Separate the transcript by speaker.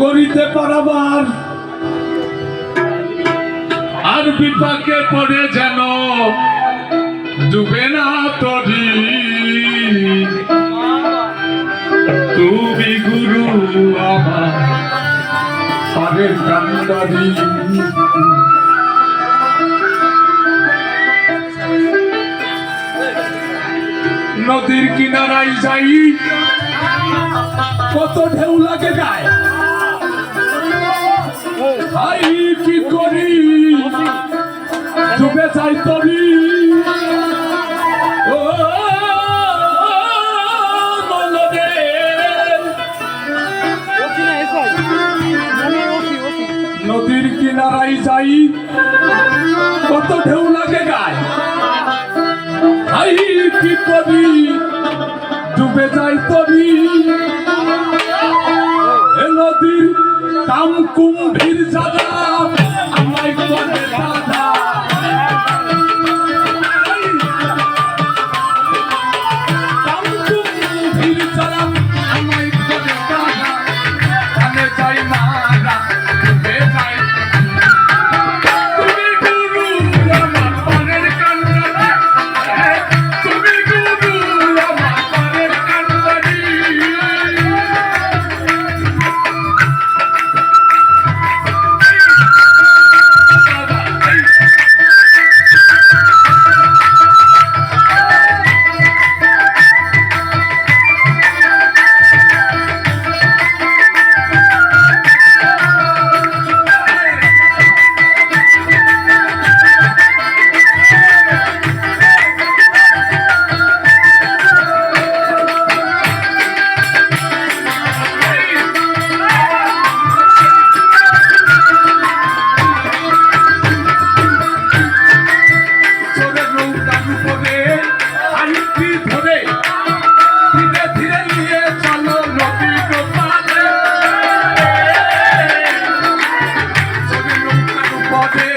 Speaker 1: করিতে পারাবার। আর বিপাকে পড়ে যেন ডুবে না তরি। তুমি গুরু আমার পারের কান্দারি নদীর কিনারায় যাই, কত ঢেউ লাগে গায়। ভাই কি করি? ডুবে যাই তরি নদীর কিনারায় যাই। কত ঢেউ লাগে গায়। ভাই কি করি? ডুবে যাই তরি Stop it.